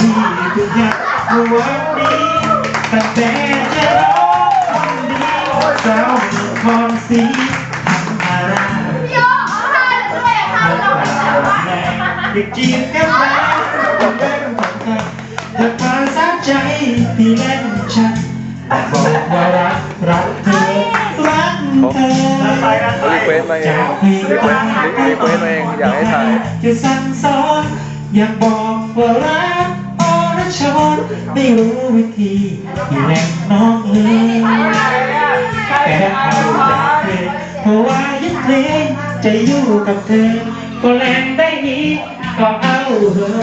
ที่ทุกอย่างวันนี้ตั้งแต่เจอน้องคนดีสาวมืองคอนสีทำอะไรเด็กจีบกันแล้วคนแรกของกันเธอพาสาใจที่เล่นฉันบอกว่ารักรักเธอรักเธอรีเควสมาเองรีเควสรีเควสมาเองอยากให้ถ่ายจะสั่งสอนอยากบอกว่ารัก อรชรไม่รู้วิธีที่แหล่งน้องเลยแต่เอาแต่เพลงเพราะว่ายึดเพลงจะอยู่กับเธอ ก็แรงได้นี้ก็เอาเธอ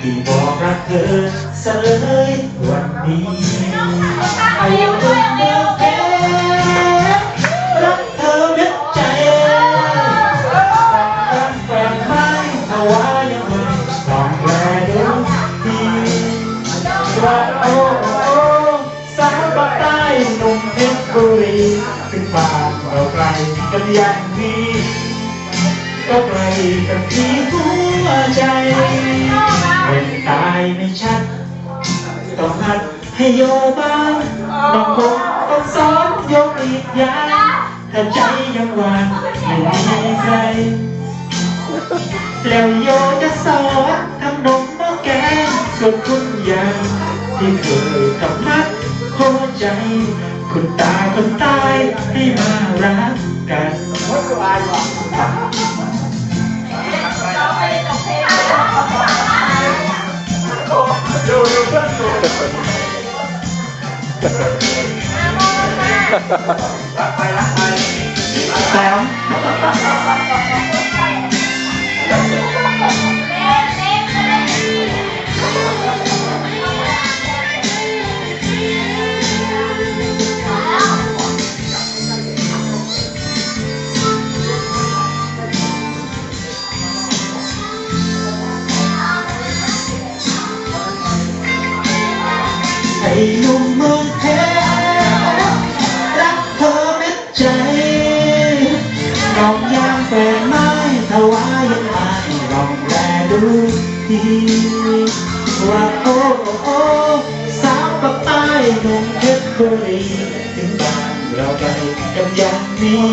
ที่บอกรักเธอเสลยวันนี้ โอ้โอ้สาวปากใต้หนุ่มเพชรบุรีถึงบ้านเราไกลกันอย่างนี้ ก็ไกลกันที่หัวใจเป็นตายไม่ชัด ต้องหัดให้โยบ้างต้องคงต้องสอนโยกอีกอย่างถ้าใจยังหวานไม่มีใครแล้วโยจะสอนทำนมหม้อแกงส่วนคุณยาย ที่เคยทำนัดหัวใจคุณตาคนตายให้มารักกันสามไอ้ หนุ่มเมืองเพชรรักเธอเม็ดใจน้องยางแฟนไม้ถวายยังไงลองแลดูทีว่าโอ้โอ้สาวปักใต้หนุ่มเพชรบุรีถึงบ้านเราไกลกันอย่างนี้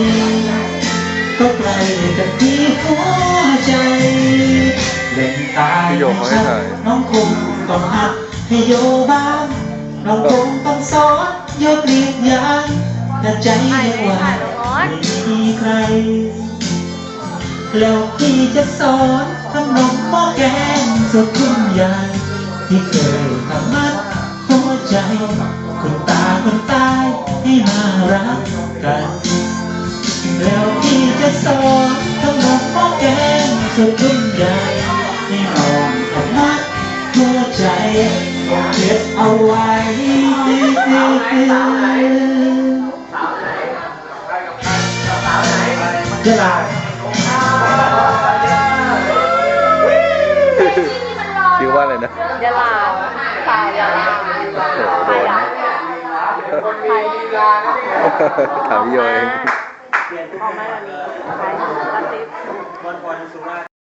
ก็ไกลกันที่หัวใจเล่นตายพี่โยเขาให้ถ่ายน้องคงต้องหัดให้โยบ้าง น้องคงต้องสอนโยเกลียดยางถ้าใจยังหวานไม่มีใคร แล้วพี่จะสอนทำนมหม้อแกงสุดคุณยายที่เคยทำมัดหัวใจคุณตาคนตายให้มารักกัน แล้วพี่จะสอนทำนมหม้อแกงสุดคุณยายให้น้องทำมัดหัวใจ เก็บเอาไว้เวลาชื่อว่าอะไรนะยะลาสาวยะลาโอ้โหโดนถามโยเองออกมาแบบนี้ไทยกระซิบ